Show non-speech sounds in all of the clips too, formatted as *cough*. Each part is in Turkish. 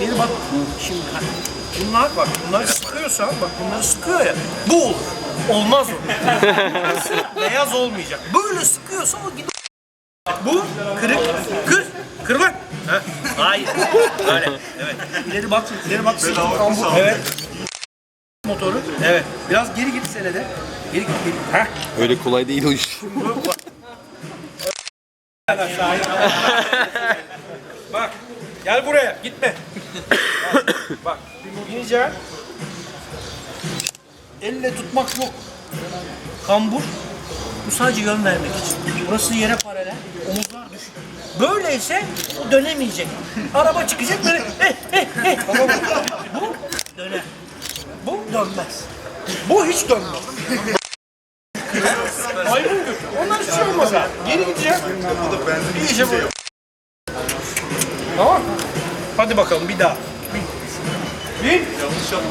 Yeni bak. Şimdi. Bunlar bak bunları sıkıyorsan bak bunları sıkıyor ya. Bu olur. Olmaz o. Beyaz olmayacak. Böyle sıkıyorsa o gidiyor. Bu kırık. Kır. Kır bak. Ha? Hayır. Böyle. Evet. İleri bak. İleri bak. Kambur. Evet. Motoru. Evet. Biraz geri git senede. Geri git. Geri. Heh. Öyle kolay değil o iş. Bak. Gel buraya. Gitme. Bak. Bak. Elle tutmak yok. Kambur. Bu sadece yön vermek için. Burası yere paralel. Omuzlar düşük. Böyleyse o dönemeyecek. Araba çıkacak böyle eh eh eh. Bu döner. Bu dönmez. Bu hiç dönmez. Maymun götü. Ondan hiçbir şey olmaz ha. Geri gideceğim. İyice böyle. Tamam mı? Hadi bakalım bir daha. Bin. Bin. Yanlış yapma.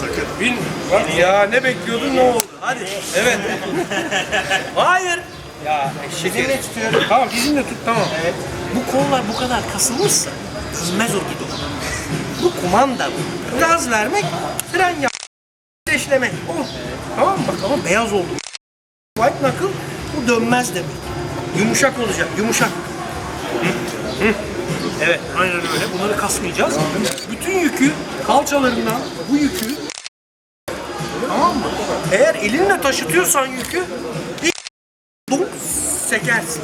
Sakın. Bin. Bak ya ne bekliyordun ne oldu? Hadi. Evet. *laughs* Hayır. Ya eşeğini tutuyorum. Tamam dizimle tut tamam. Evet. Bu kollar bu kadar kasılmışsa inmez o gidon. Bu kumanda bu. Gaz vermek, fren yap. Ateşlemek. Oh. Tamam mı? Bak ama beyaz oldu. White knuckle bu dönmez demek. Yumuşak olacak, yumuşak. Evet, aynen öyle. Bunları kasmayacağız. Bütün yükü, kalçalarından bu yükü tamam mı? Eğer elinle taşıtıyorsan yükü ilk dum sekersin.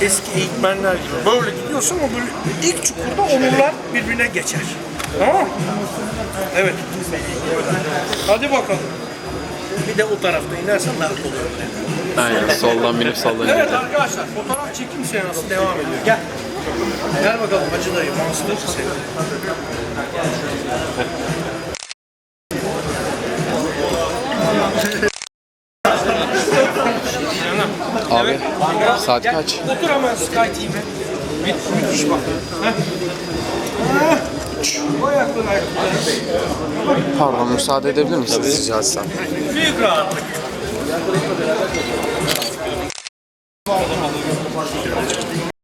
Eski eğitmenler gibi. Böyle gidiyorsun o böyle ilk çukurda omurlar birbirine geçer. Tamam mı? Evet. Hadi bakalım. Bir de o tarafta inersen daha kolay olur. Aynen soldan binip soldan Evet gidelim. arkadaşlar fotoğraf çekim seansı devam ediyor. Gel. Gel bakalım Hacı dayı. Monster seni. *laughs* Abi saat Gel. kaç? Otur hemen Sky TV'ye. Mü müthiş bak. Pardon müsaade edebilir misiniz rica etsem? Büyük rahatlık.